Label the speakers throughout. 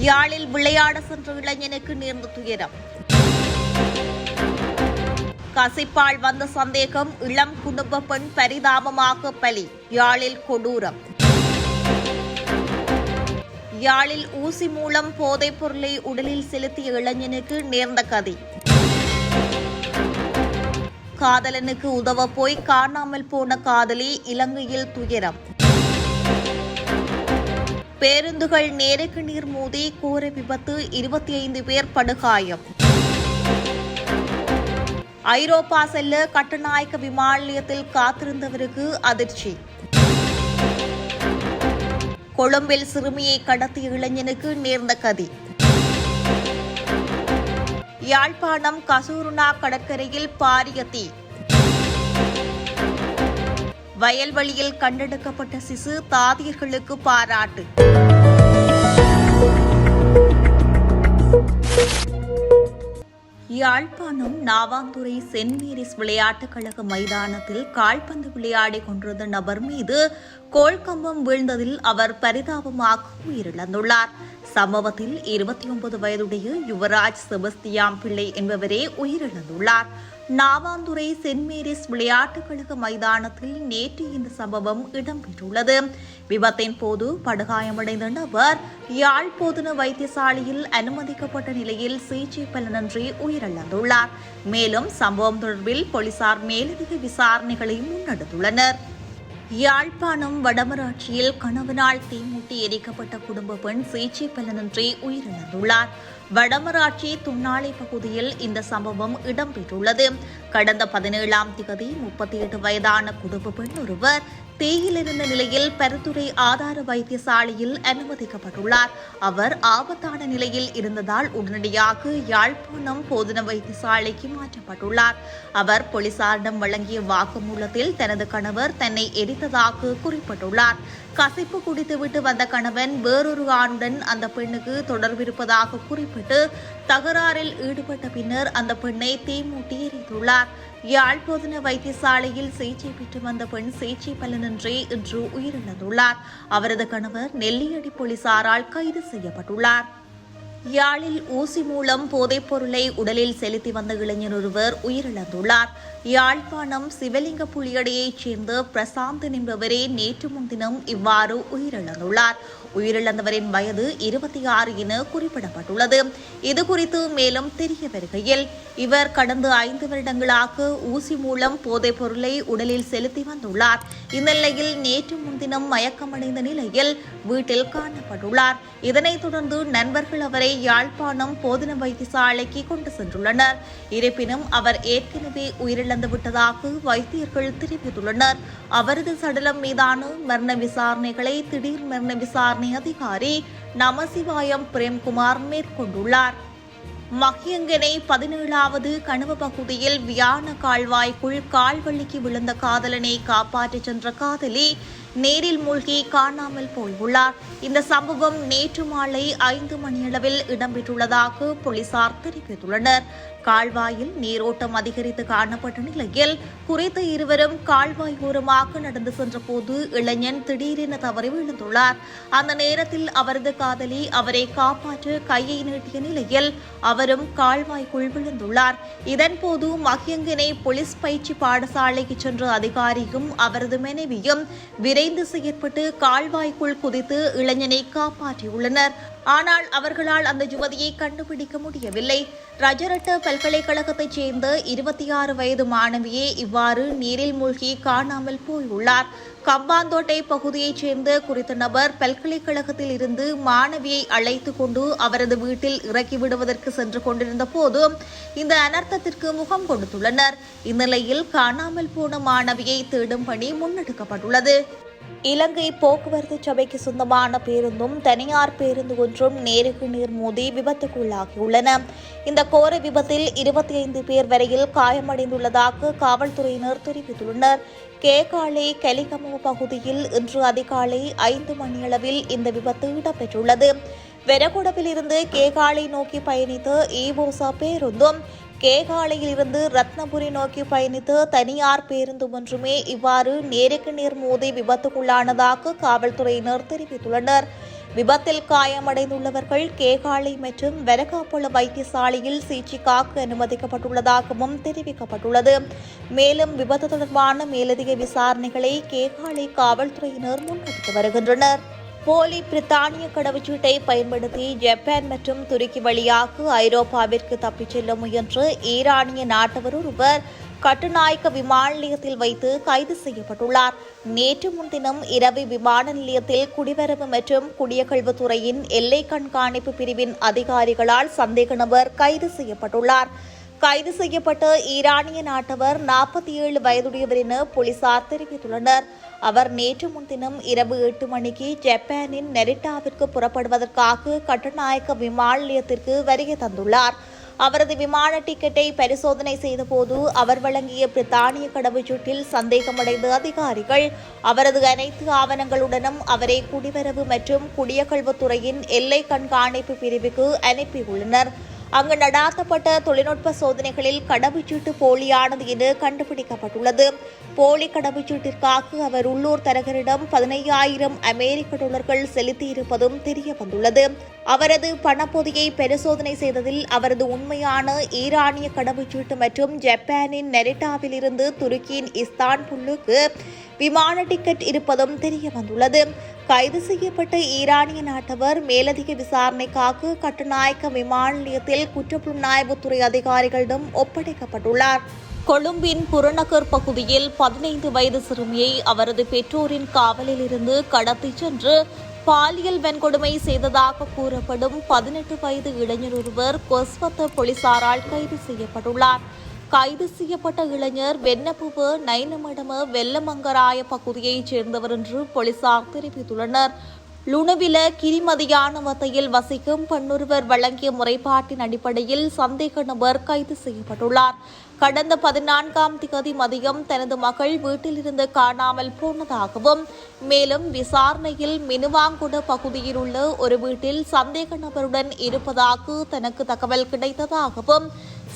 Speaker 1: யாழில் விளையாட சென்ற இளைஞனுக்கு நேர்ந்த துயரம். கசிப்பால் வந்த சந்தேகம் இளம் குடும்ப பெண் பரிதாபமாக பலி. யாழில் கொடூரம். யாழில் ஊசி மூலம் போதைப் பொருளை உடலில் செலுத்திய இளைஞனுக்கு நேர்ந்த கதை. காதலனுக்கு உதவ போய் காணாமல் போன காதலி இலங்கையில் துயரம். பேருந்துகள் நேருக்கு நீர் மோதி கோர விபத்து இருபத்தி ஐந்து பேர் படுகாயம். ஐரோப்பா செல்ல கட்டுநாயக்க விமான நிலையத்தில் காத்திருந்தவருக்கு அதிர்ச்சி. கொழும்பில் சிறுமியை கடத்திய இளைஞனுக்கு நேர்ந்த கதி. யாழ்ப்பாணம் கசூருனா கடற்கரையில் பாரிய தீ. வயல்வெளியில் கண்டெடுக்கப்பட்ட சிசு தாதியர்களுக்கு பாராட்டு. யாழ்ப்பாணம் நாவாந்துறை சென்ட் மேரிஸ் விளையாட்டுக் கழக மைதானத்தில் கால்பந்து விளையாடிக் கொண்டிருந்த நபர் மீது கோல்கம்பம் வீழ்ந்ததில் அவர் பரிதாபமாக உயிரிழந்துள்ளார். சம்பவத்தில் இருபத்தி ஒன்பது வயதுடைய யுவராஜ் செபஸ்தியாம் பிள்ளை என்பவரே உயிரிழந்துள்ளார். நாவாந்துறை சென்ட் மேரிஸ் விளையாட்டுக் கழக மைதானத்தில் நேற்று இந்த சம்பவம் இடம்பெற்றுள்ளது. விபத்தின் போது படுகாயமடைந்த நபர் யாழ் போதன வைத்தியசாலையில் அனுமதிக்கப்பட்ட நிலையில் சிகிச்சை பலனின்றி உயிரிழந்துள்ளார். மேலும் சம்பவம் தொடர்பில் போலீசார் மேலதிக விசாரணைகளை முன்னெடுத்துள்ளனர். யாழ்ப்பாணம் வடமராட்சியில் கணவனால் தீமூட்டி எரிக்கப்பட்ட குடும்ப பெண் சிகிச்சை பலனின்றி உயிரிழந்துள்ளார். வடமராட்சி துண்ணாலை பகுதியில் இந்த சம்பவம் இடம்பெற்றுள்ளது. கடந்த பதினேழாம் திகதி முப்பத்தி எட்டு வயதான குடும்ப பெண் ஒருவர் தீயிலிருந்த நிலையில் பெருத்துறை ஆதார வைத்தியசாலையில் அனுமதிக்கப்பட்டுள்ளார். அவர் ஆபத்தான நிலையில் இருந்ததால் உடனடியாக யாழ்ப்பாணம் போதன வைத்தியசாலைக்கு மாற்றப்பட்டுள்ளார். அவர் போலீசாரிடம் வழங்கிய வாக்குமூலத்தில் தனது கணவர் தன்னை எரித்ததாக குறிப்பிட்டுள்ளார். கசிப்பு குடித்துவிட்டு வந்த கணவன் வேறொரு ஆணுடன் அந்த பெண்ணுக்கு தொடர்பிருப்பதாக குறிப்பிட்டு தகராறில் ஈடுபட்ட பின்னர் அந்த பெண்ணை தீமூட்டி எரித்துள்ளார். யாழ் வைத்தியசாலையில் சிகிச்சை பெற்று வந்த பெண் சிகிச்சை பலனின்றி இன்று உயிரிழந்துள்ளார். அவரது கணவர் நெல்லியடி போலீசாரால் கைது செய்யப்பட்டுள்ளார். யாழில் ஊசி மூலம் போதைப் பொருளை உடலில் செலுத்தி வந்த இளைஞர் ஒருவர் உயிரிழந்துள்ளார். யாழ்ப்பாணம் சிவலிங்க புலியடையைச் சேர்ந்த பிரசாந்த் என்பவரே நேற்று முன்தினம் இவ்வாறு உயிரிழந்துள்ளார். உயிரிழந்தவரின் வயது இருபத்தி ஆறு என குறிப்பிடப்பட்டுள்ளது. இதுகுறித்து மேலும் தெரிய வருகையில் இவர் கடந்த ஐந்து வருடங்களாக ஊசி மூலம் போதைப் பொருளை உடலில் செலுத்தி வந்துள்ளார். இந்நிலையில் நேற்று முன்தினம் மயக்கமடைந்த நிலையில் வீட்டில் காணப்பட்டுள்ளார். இதனைத் தொடர்ந்து நண்பர்கள் அவரை யாழ்ப்பாணம் போதன வைத்தியசாலைக்கு கொண்டு சென்றுள்ளனர். இருப்பினும் அவர் ஏற்கனவே உயிரிழந்து விட்டதாக வைத்தியர்கள் தெரிவித்துள்ளனர். அவரது சடலம் மீதான மரண விசாரணைகளை திடீர் மரண விசாரணை அதிகாரி நமசிவாயம் பிரேம்குமார் மேற்கொண்டுள்ளார். மகியங்கனை பதினேழாவது கனவு பகுதியில் வியான கால்வாய்க்குள் கால்வழிக்கு விழுந்த காதலனை காப்பாற்றிச் சென்ற காதலி நேரில் மூழ்கி காணாமல் போயுள்ளார் இந்த சம்பவம் நேற்று மாலை ஐந்து மணியளவில் இடம்பெற்றுள்ளதாக போலீசார் தெரிவித்துள்ளனர். கால்வாயில் நீரோட்டம் அதிகரித்து காணப்பட்ட நிலையில் குறித்த இருவரும் கால்வாய் ஓரமாக நடந்து சென்றபோது இளைஞன் திடீரென தவறி விழுந்துள்ளார். அந்த நேரத்தில் அவரது காதலி அவரை காப்பாற்ற கையை நீட்டிய நிலையில் அவரும் கால்வாய்க்குள் விழுந்துள்ளார். இதன்போது மகியங்கினை போலீஸ் பயிற்சி பாடசாலைக்கு சென்ற அதிகாரியும் அவரது மனைவியும் விரைந்து செயற்பட்டு கால்வாய்க்குள் குதித்து இளைஞனை காப்பாற்றியுள்ளனர். ஆனால் அவர்களால் அந்த யுவதியை கண்டுபிடிக்க முடியவில்லை. ரஜரட்ட பல்கலைக்கழகத்தைச் சேர்ந்த இருபத்தி ஆறு வயது மாணவியே இவ்வாறு நீரில் மூழ்கி காணாமல் போயுள்ளார். கம்பாந்தோட்டை பகுதியைச் சேர்ந்த குறித்த நபர் பல்கலைக்கழகத்தில் இருந்து மாணவியை அழைத்து கொண்டு அவரது வீட்டில் இறக்கிவிடுவதற்கு சென்று கொண்டிருந்த போது இந்த அனர்த்தத்திற்கு முகம் கொடுத்துள்ளனர். இந்நிலையில் காணாமல் போன மாணவியை தேடும் பணி முன்னெடுக்கப்பட்டுள்ளது. இலங்கை போக்குவரத்து சபைக்கு சொந்தமான பேருந்தும் தனியார் பேருந்து ஒன்றும் நேருக்கு நேர் மோதி விபத்துக்குள்ளாகியுள்ளன. இந்த கோர விபத்தில் இருபத்தி ஐந்து பேர் வரையில் காயமடைந்துள்ளதாக காவல்துறையினர் தெரிவித்துள்ளனர். கேகாலை கலிகமோ பகுதியில் இன்று அதிகாலை ஐந்து மணியளவில் இந்த விபத்து இடம்பெற்றுள்ளது. வெரகுடவில் இருந்து கேகாலை நோக்கி பயணித்த ஈவோசா பேருந்தும் கேகாலையில் இருந்து ரத்னபுரி நோக்கி பயணித்த தனியார் பேருந்து ஒன்றுமே இவ்வாறு நேருக்கு நேர் மோதி விபத்துக்குள்ளானதாக காவல்துறையினர் தெரிவித்துள்ளனர். விபத்தில் காயமடைந்துள்ளவர்கள் கேகாலை மற்றும் வெரகாப்புள வைத்தியசாலையில் சிகிச்சைக்காக அனுமதிக்கப்பட்டுள்ளதாகவும் தெரிவிக்கப்பட்டுள்ளது. மேலும் விபத்து தொடர்பான மேலதிக விசாரணைகளை கேகாலை காவல்துறையினர் முன்னெடுத்து வருகின்றனர். போலி பிரித்தானிய கடவுச்சீட்டை பயன்படுத்தி ஜப்பான் மற்றும் துருக்கி வழியாக ஐரோப்பாவிற்கு தப்பிச் செல்ல முயன்ற ஈரானிய நாட்டவர் ஒருவர் கட்டுநாயக்க விமான நிலையத்தில் வைத்து கைது செய்யப்பட்டுள்ளார். நேற்று முன்தினம் இரவு விமான நிலையத்தில் குடிவரவு மற்றும் குடியகழ்வுத்துறையின் எல்லை கண்காணிப்பு பிரிவின் அதிகாரிகளால் சந்தேக நபர் கைது செய்யப்பட்டுள்ளார். கைது செய்யப்பட்ட ஈரானிய நாட்டவர் நாற்பத்தி ஏழு வயதுடையவர் என போலீசார் தெரிவித்துள்ளனர். அவர் நேற்று முன்தினம் இரவு எட்டு மணிக்கு ஜப்பானின் நெரிட்டாவிற்கு புறப்படுவதற்காக கட்டுநாயக்க விமான நிலையத்திற்கு வருகை தந்துள்ளார். அவரது விமான டிக்கெட்டை பரிசோதனை செய்தபோது அவர் வழங்கிய பிரித்தானிய கடவுச்சீட்டில் சந்தேகமடைந்த அதிகாரிகள் அவரது அனைத்து ஆவணங்களுடனும் அவரை குடிவரவு மற்றும் குடியகழ்வுத்துறையின் எல்லை கண்காணிப்பு பிரிவுக்கு அனுப்பியுள்ளனர். அங்கு நடாத்தப்பட்ட தொழில்நுட்ப சோதனைகளில் கடவுச்சீட்டு போலியானது என கண்டுபிடிக்கப்பட்டுள்ளது. போலி கடவுச்சீட்டிற்காக அவர் உள்ளூர் தரகரிடம் பதினையாயிரம் அமெரிக்க டாலர்கள் செலுத்தியிருப்பதும் தெரிய வந்துள்ளது அவரது பணப்பொதியை பரிசோதனை செய்ததில் அவரது உண்மையான ஈரானிய கடவுச்சீட்டு மற்றும் ஜப்பானின் நெரிட்டாவிலிருந்து துருக்கியின் இஸ்தான்புல்லுக்கு விமான டிக்கெட் இருப்பதும் தெரிய வந்துள்ளது கைது செய்யப்பட்ட ஈரானிய நாட்டவர் மேலதிக விசாரணைக்காக கட்டுநாயக்க விமான நிலையத்தில் குற்றப்புலனாய்வுத்துறை அதிகாரிகளிடம் ஒப்படைக்கப்பட்டுள்ளார். கொழும்பின் புறநகர் பகுதியில் பதினைந்து வயது சிறுமியை அவரது பெற்றோரின் காவலில் இருந்து கடத்திச் சென்று பாலியல் வன்கொடுமை செய்ததாக கூறப்படும் பதினெட்டு வயது இளைஞர் ஒருவர் கொஸ்வத்த போலீசாரால் கைது செய்யப்பட்டுள்ளார். கைது செய்யப்பட்ட இளைஞர் வென்னப்புவ நைனமடம வெள்ளமங்கராய பகுதியைச் சேர்ந்தவர் என்று போலீசார் தெரிவித்துள்ளனர். லுணுவில கிரிமதியான வத்தையில் வசிக்கும் பெண்ணொருவர் வழங்கிய முறைப்பாட்டின் அடிப்படையில் சந்தேக நபர் கைது செய்யப்பட்டுள்ளார். கடந்த பதினான்காம் திகதி மதியம் தனது மகள் வீட்டிலிருந்து காணாமல் போனதாகவும் மேலும் விசாரணையில் மினுவாங்குட பகுதியில் உள்ள ஒரு வீட்டில் சந்தேக நபருடன் இருப்பதாக தனக்கு தகவல் கிடைத்ததாகவும்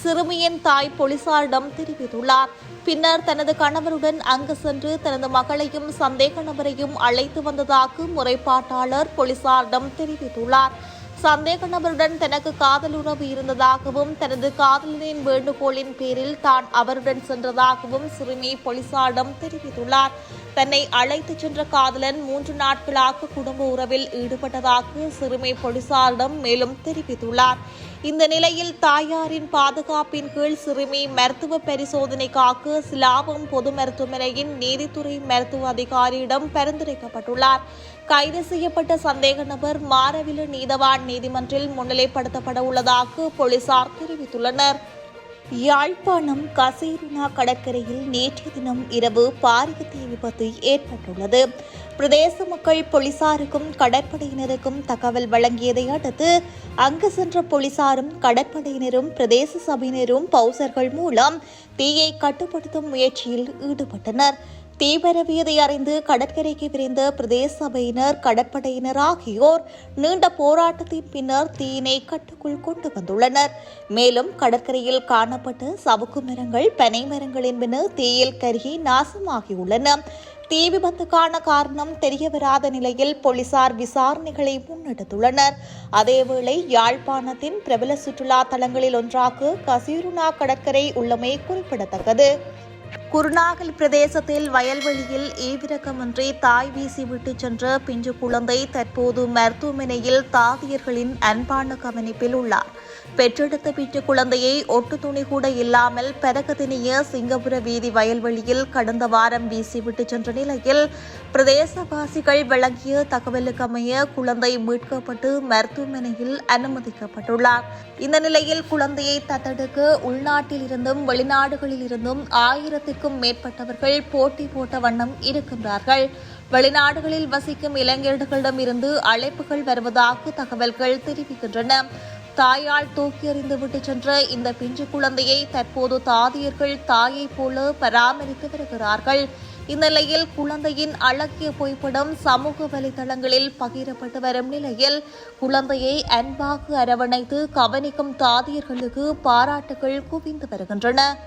Speaker 1: சிறுமியின் தாய் போலீசாரிடம் தெரிவித்துள்ளார். பின்னர் தனது கணவருடன் அங்கு சென்று தனது மகளையும் சந்தேக நபரையும் அழைத்து வந்ததாக முறைப்பாட்டாளர் போலீசாரிடம் தெரிவித்துள்ளார். சந்தேக நபருடன் தனக்கு காதலுறவு இருந்ததாகவும் தனது காதலனின் வேண்டுகோளின் பேரில் தான் அவருடன் சென்றதாகவும் சிறுமி போலீசாரிடம் தெரிவித்துள்ளார். தன்னை அழைத்து சென்ற காதலன் மூன்று நாட்களாக குடும்ப உறவில் ஈடுபட்டதாக சிறுமி போலீசாரிடம் மேலும் தெரிவித்துள்ளார். இந்த நிலையில் தாயாரின் பாதுகாப்பின் கீழ் சிறுமி மருத்துவ பரிசோதனைக்காக சிலாபம் பொது மருத்துவமனையின் நீதித்துறை மருத்துவ அதிகாரியிடம் பரிந்துரைக்கப்பட்டுள்ளார். கைது செய்யப்பட்ட சந்தேக நபர் மாரவில நீதவான் நீதிமன்றில் முன்னிலைப்படுத்தப்பட உள்ளதாக போலீசார் தெரிவித்துள்ளனர். யாழ்ப்பாணம் கசீருனா கடற்கரையில் நேற்றைய தினம் இரவு பாரிய தீ விபத்து ஏற்பட்டுள்ளது. பிரதேச மக்கள் போலீசாருக்கும் கடற்படையினருக்கும் தகவல் வழங்கியதை அடுத்து அங்கு சென்ற போலீசாரும் கடற்படையினரும் பிரதேச சபையினரும் பௌசர்கள் மூலம் தீயை கட்டுப்படுத்தும் முயற்சியில் ஈடுபட்டனர். தீ பரவியதை அறிந்து கடற்கரைக்கு விரைந்த பிரதேச சபையினர் கடற்படையினர் ஆகியோர் நீண்ட போராட்டத்தின் பின்னர் தீயினை கட்டுக்குள் கொண்டு வந்துள்ளனர். மேலும் கடற்கரையில் காணப்பட்ட சவுக்கு மரங்கள் பனை மரங்கள் என்பன தீயில் கருகி நாசமாகியுள்ளன. தீ விபத்துக்கான காரணம் தெரியவராத நிலையில் போலீசார் விசாரணைகளை முன்னெடுத்துள்ளனர். அதேவேளை யாழ்ப்பாணத்தின் பிரபல சுற்றுலா தலங்களில் ஒன்றாக கசீருனா கடற்கரை உள்ளமை குறிப்பிடத்தக்கது. குருநாகல் பிரதேசத்தில் வயல்வெளியில் ஈவிரக்கமின்றி தாய் வீசி விட்டு சென்ற பிஞ்சு குழந்தை தற்போது மருத்துவமனையில் தாதியர்களின் அன்பான கவனிப்பில் உள்ளார். பெற்றெடுத்த பிஞ்சு குழந்தையை ஒட்டு துணி கூட இல்லாமல் பெரகதினிய சிங்கபுர வீதி வயல்வெளியில் கடந்த வாரம் வீசிவிட்டு சென்ற நிலையில் பிரதேசவாசிகள் வழங்கிய தகவலுக்கு அமைய குழந்தை மீட்கப்பட்டு மருத்துவமனையில் அனுமதிக்கப்பட்டுள்ளார். இந்த நிலையில் குழந்தையை தத்தெடுக்க உள்நாட்டில் இருந்தும் வெளிநாடுகளில் இருந்தும் ஆயிரத்தி ஆயிரத்திற்கும் மேற்பட்டவர்கள் போட்டி போட்ட வண்ணம் இருக்கின்றார்கள். வெளிநாடுகளில் வசிக்கும் இளைஞர்களிடம் இருந்து அழைப்புகள் வருவதாக தகவல்கள் தெரிவிக்கின்றன. தாயால் தூக்கி எறிந்து விட்டு சென்ற இந்த பிஞ்சு குழந்தையை தற்போது தாதியர்கள் தாயை போல பராமரித்து வருகிறார்கள். இந்நிலையில் குழந்தையின் அழகிய புகைப்படம் சமூக வலைதளங்களில் பகிரப்பட்டு வரும் நிலையில் குழந்தையை அன்பாக அரவணைத்து கவனிக்கும் தாதியர்களுக்கு பாராட்டுகள் குவிந்து வருகின்றன.